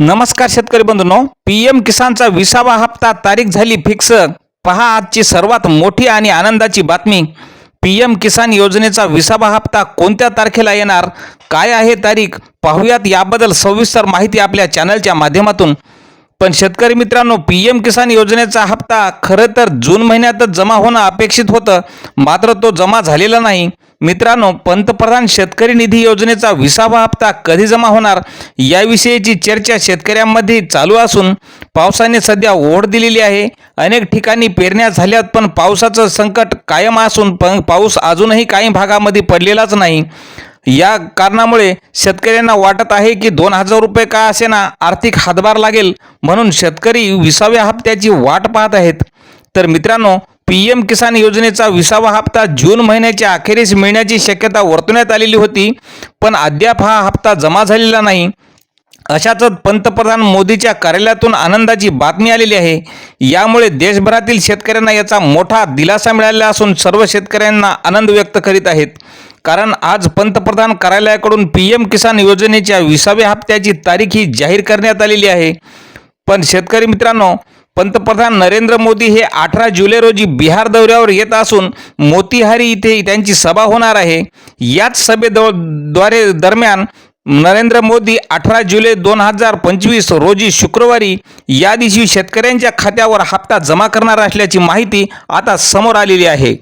नमस्कार शेतकरी बंधूंनो P M किसानचा विसावा हप्ता तारीख झाली फिक्स. पहा आजची सर्वात मोठी आणि आनंदाची बातमी. पी एम किसान योजनेचा विसावा हप्ता कोणत्या तारखेला येणार? काय आहे तारीख? पाहूयात याबद्दल सविस्तर माहिती आपल्या चॅनलच्या माध्यमातून. पण शेतकरी मित्रांनो पी एम किसान योजनेचा हप्ता खरं तर जून महिन्यातच जमा होणं अपेक्षित होतं मात्र तो जमा झालेला नाही. मित्रांनो पंतप्रधान शेतकरी निधी योजनेचा विसावा हप्ता कधी जमा होणार याविषयीची चर्चा शेतकऱ्यांमध्ये चालू असून पावसाने सध्या ओढ दिलेली आहे. अनेक ठिकाणी पेरण्या झाल्यात पण पावसाचं संकट कायम असून पण पाऊस अजूनही काही भागामध्ये पडलेलाच नाही. या कारणामुळे शेतकऱ्यांना वाटत आहे की दोन हजार रुपये का असेना आर्थिक हातभार लागेल? म्हणून शेतकरी विसाव्या हप्त्याची वाट पाहत आहेत. तर मित्रांनो पी एम किसान योजनेचा विसावा हप्ता जून महिन्याच्या अखेरीस मिळण्याची शक्यता वर्तवण्यात आलेली होती पण अद्याप हा हप्ता जमा झालेला नाही. अशाच पंतप्रधान मोदीच्या कार्यालयातून आनंदाची बातमी आलेली आहे. यामुळे देशभरातील शेतकऱ्यांना याचा मोठा दिलासा मिळाला असून सर्व शेतकऱ्यांना आनंद व्यक्त करीत आहेत. कारण आज पंतप्रधान कार्यालयाकडून पी एम किसान योजनेच्या विसाव्या हप्त्याची तारीख ही जाहीर करण्यात आलेली आहे. पण शेतकरी मित्रांनो पंतप्रधान नरेंद्र मोदी हे अठरा जुलै रोजी बिहार दौऱ्यावर येत असून मोतीहारी इथे त्यांची सभा होणार आहे. याच सभेद्वारे दरम्यान नरेंद्र मोदी अठरा जुलै दोन हजार पंचवीस रोजी शुक्रवारी या दिवशी शेतकऱ्यांच्या खात्यावर हप्ता जमा करणार असल्याची माहिती आता समोर आलेली आहे.